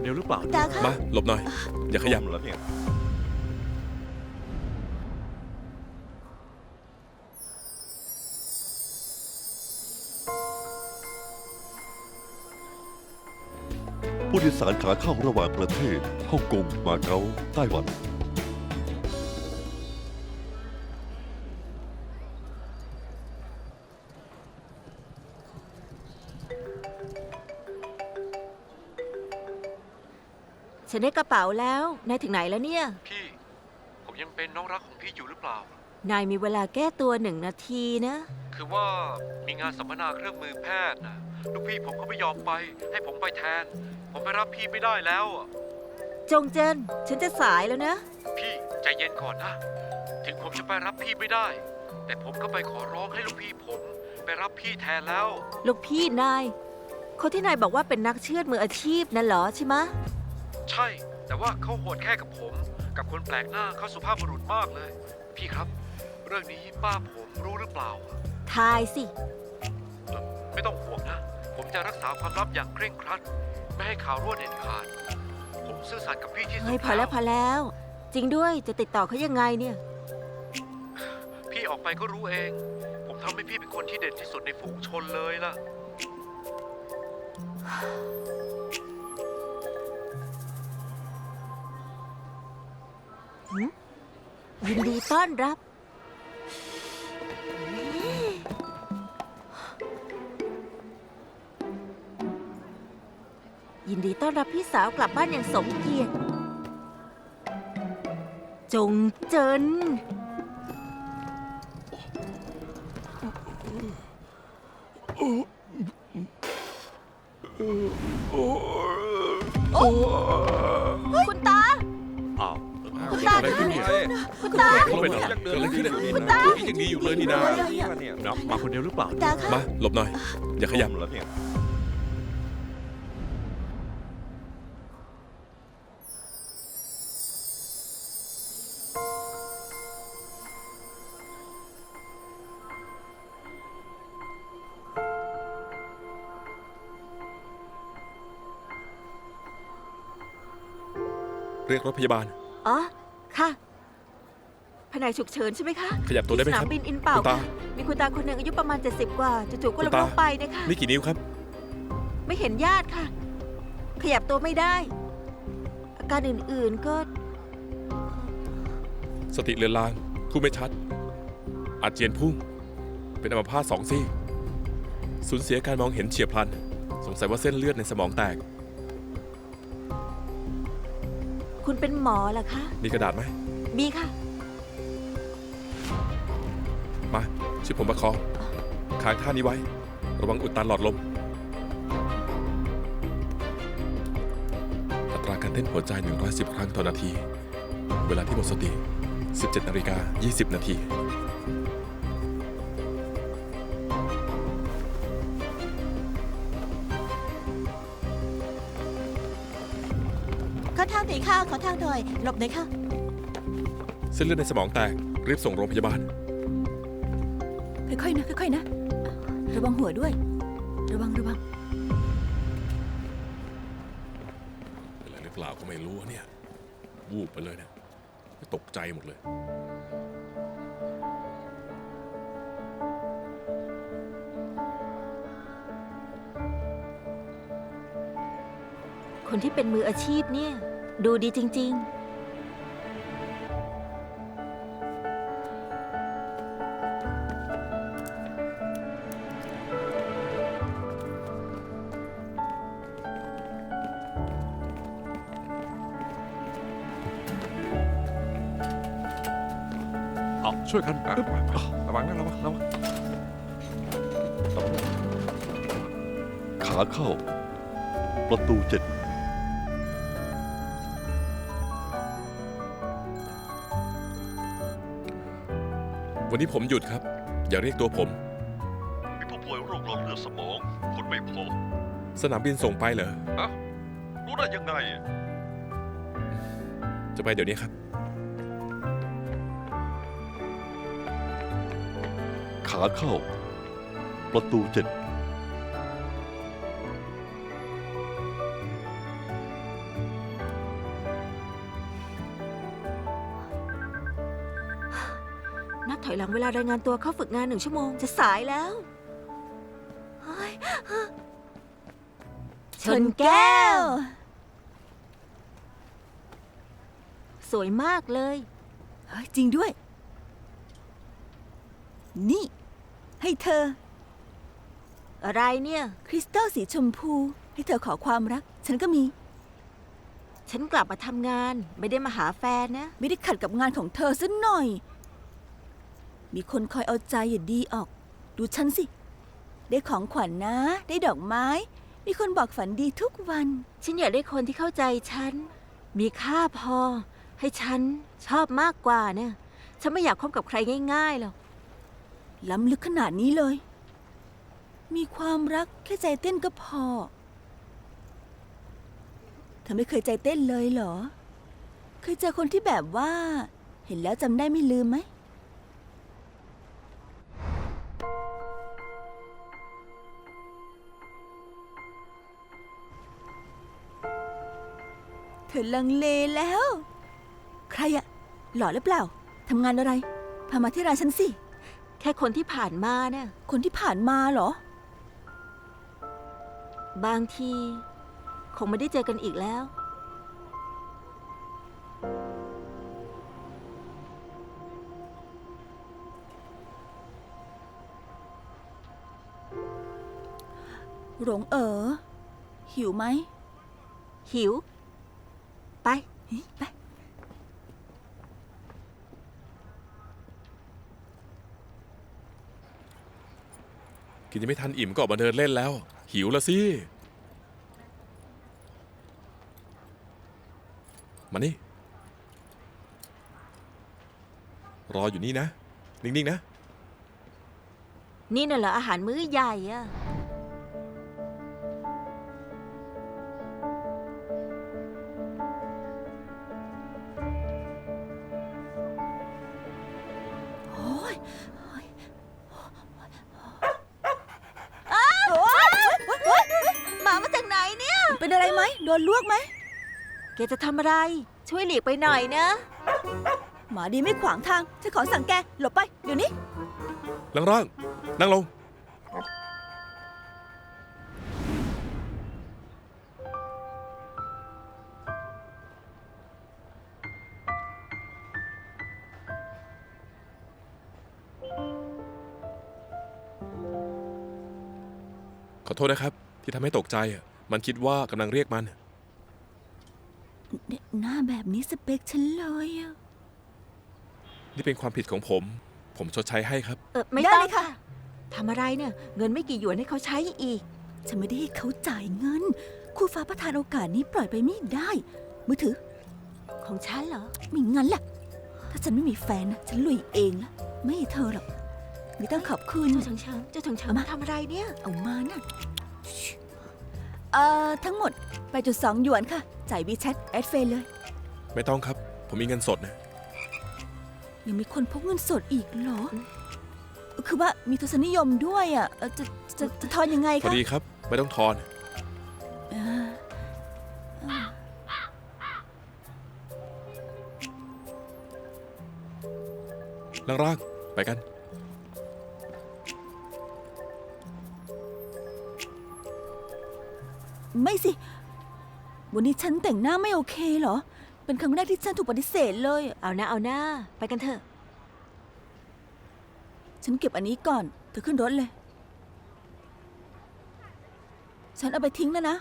คนเดียวหรือเปล่าตาคะมาหลบหน่อย อย่าขยับแล้วเนี่ยผู้โดยสารขาเข้าระหว่างประเทศฮ่องกงมาเก๊าไต้หวัน ฉันได้กระเป๋าแล้ว นายถึงไหนแล้วเนี่ย พี่ ผมยังเป็นน้องรักของพี่อยู่หรือเปล่า นายมีเวลาแก้ตัวหนึ่งนาทีนะ คือว่ามีงานสัมมนาเครื่องมือแพทย์นะลูกพี่ผมก็ไม่ยอมไป ให้ผมไปแทน ผมไปรับพี่ไม่ได้แล้วอะจงเจินฉันจะสายแล้วนะ พี่ใจเย็นก่อนนะ ถึงผมจะไปรับพี่ไม่ได้ แต่ผมก็ไปขอร้องให้ลูกพี่ผม ไปรับพี่แทนแล้ว ลูกพี่นาย คนที่นายบอกว่าเป็นนักเชือดมืออาชีพนั่นเหรอใช่ไหมะ ใช่ แต่ว่าเขาโหดแค่กับผม กับคนแปลกหน้าเขาสุภาพบุรุษมากเลย พี่ครับ เรื่องนี้ป้าผมรู้หรือเปล่า ทายสิเอ่อไม่ต้องห่วงนะ ผมจะรักษาความลับอย่างเคร่งครัด ไม่ให้ข่าวรั่วเด็ดขาด ผมซื่อสัตย์กับพี่ที่สุดเฮ้ยพอแล้วพอแล้ว จริงด้วยจะติดต่อเขายังไงเนี่ย พี่ออกไปก็รู้เอง ผมทำให้พี่เป็นคนที่เด่นที่สุดในฝูงชนเลยล่ะ ยินดีต้อนรับ ยินดีต้อนรับพี่สาวกลับบ้านอย่างสมเกียรติ จงเจินคุณ อะไรขึ้นเนี่ยคุณตา เขาเป็นอะไรเกิดอะไรขึ้นเนี่ยคุณตา พี่ยังดีอยู่เลยนี่นานะมาคนเดียวหรือเปล่า ตาคะ มาหลบหน่อย อย่าขยับแล้วเนี่ยเรียกรถพยาบาล อ๋อ ค่ะแผนกฉุกเฉินใช่ไหมคะขยับตัวได้ไหมที่สครันาบมบินอินเป่าคุณตา ค่ะมีคุณตาคนหนึ่งอายุประมาณ 70 กว่าจู่ๆก็คุล้ณมตาลงไปนะคะ นี่กี่นิ้วครับ ไม่เห็นญาติค่ะ ขยับตัวไม่ได้ อาการอื่นๆก็สติเลือนลางพูดไม่ชัด อาเจียนพุ่ง เป็นอัมพาตสองซี่ สูญเสียการมองเห็นเฉียบพลัน สงสัยว่าเส้นเลือดในสมองแตก คุณเป็นหมอเหรอคะ มีกระดาษไหม มีค่ะ มาช่วยผมประคองค้างท่านี้ไว้ ระวังอุดตันหลอดลม อัตราการเต้นหัวใจ 110 ครั้งต่อนาที เวลาที่หมดสติ 17 นาฬิกา 20 นาที ขอทางหน่อยค่ะขอทางหน่อยหลบหน่อยค่ะ เส้นเลือดในสมองแตก รีบส่งโรงพยาบาล ค่อยๆนะค่อยๆนะ ระวังหัวด้วย ระวังระวัง เป็นอะไรหรือเปล่าก็ไม่รู้อะเนี่ย วูบไปเลยเนะตกใจหมดเลย คนที่เป็นมืออาชีพเนี่ย ดูดีจริงเอาช่วยกันอึ๊บระวังนะระวังระวังขาเข้า ประตูเจ็ด วันนี้ผมหยุดครับ อย่าเรียกตัวผม มีผู้ป่วยโรคหลอดเลือดสมอง คนไม่พอสนามบินส่งไปเหรอรู้ได้ยังไง จะไปเดี๋ยวนี้ครับ ขาเข้า ประตูเจ็ด ถอยหลังเวลารายงานตัวเข้าฝึกงานหนึ่งชั่วโมงจะสายแล้วเฮ้ยชนแก้ว สวยมากเลย เฮ้ยจริงด้วย นี่ ให้เธอ อะไรเนี่ย คริสตัลสีชมพู ให้เธอขอความรัก ฉันก็มี ฉันกลับมาทำงาน ไม่ได้มาหาแฟนนะ ไม่ได้ขัดกับงานของเธอสักหน่อย มีคนคอยเอาใจอย่าดีออก ดูฉันสิ ได้ของขวัญนนะ ได้ดอกไม้ มีคนบอกฝันดีทุกวัน ฉันอยากได้คนที่เข้าใจฉัน มีค่าพอ ให้ฉันชอบมากกว่าเนี่ย ฉันไม่อยากคบกับใครง่ายๆหรอก ล้ำลึกขนาดนี้เลย มีความรักแค่ใจเต้นก็พอ เธอไม่เคยใจเต้นเลยเหรอ เคยเจอคนที่แบบว่า เห็นแล้วจำได้ไม่ลืมไหม เธอลังเลแล้ว ใครอะหล่อหรือเปล่าทำงานอะไร พามาที่ร้านฉันสิ แค่คนที่ผ่านมาเนี่ยคนที่ผ่านมาเหรอ บางที คงไม่ได้เจอกันอีกแล้ว หลงเอ๋อหิวไหม หิว ไป กินยังไม่ทันอิ่มก็ออกมาเดินเล่นแล้ว หิวละสิ มานี่ รออยู่นี่นะ นิ่ง ๆ นะ นี่น่ะเหรออาหารมื้อใหญ่อะ อ้ยหมามาจากไหนเนี่ย เป็นอะไรไหมโดนลวกไหมแกจะทำอะไร ช่วยหลีกไปหน่อยนะ หมาดีไม่ขวางทางฉันขอสั่งแก หลบไป เดี๋ยวนี้ ลังร่าง นั่งลง ขอโทษนะครับ ที่ทำให้ตกใจอะมันคิดว่ากำลังเรียกมันหน้าแบบนี้สเปคฉันเลยอะนี่เป็นความผิดของผม ผมชดใช้ให้ครับ เออไม่ได้ต้องเลยค่ะค่ะ ทำอะไรเนี่ย เงินไม่กี่หยวนให้เขาใช้อีก ฉันไม่ได้ให้เขาจ่ายเงินครูฟ้าประทานโอกาสนี้ปล่อยไปไม่ได้ มือถือของฉันเหรอ ไม่งั้นแหละถ้าฉันไม่มีแฟนนะฉันลุยเองละไม่ให้เธอหรอก ไม่ต้องขอบคุณ เจ้าเฉิงเฉิงเจ้าเฉิงเฉิงเอามา ทำอะไรเนี่ย เอามานะ่ะเอ่อ ทั้งหมด 8.2 หยวนค่ะ จ่ายวีแชทแอดเฟนเลย ไม่ต้องครับ ผมมีเงินสดนะ ยังมีคนพกเงินสดอีกเหรอ คือว่ามีทศนิยมด้วยอะเอ่อจะจะจะทอนยังไงพอคะดีครับ ไม่ต้องทอนเอ่อเอ่อนั่งร่างไปกัน ไม่สิ วันนี้ฉันแต่งหน้าไม่โอเคเหรอ เป็นครั้งแรกที่ฉันถูกปฏิเสธเลย เอาหน้าเอาหน้า ไปกันเถอะ ฉันเก็บอันนี้ก่อน เธอขึ้นรถเลย ฉันเอาไปทิ้งแล้วนะ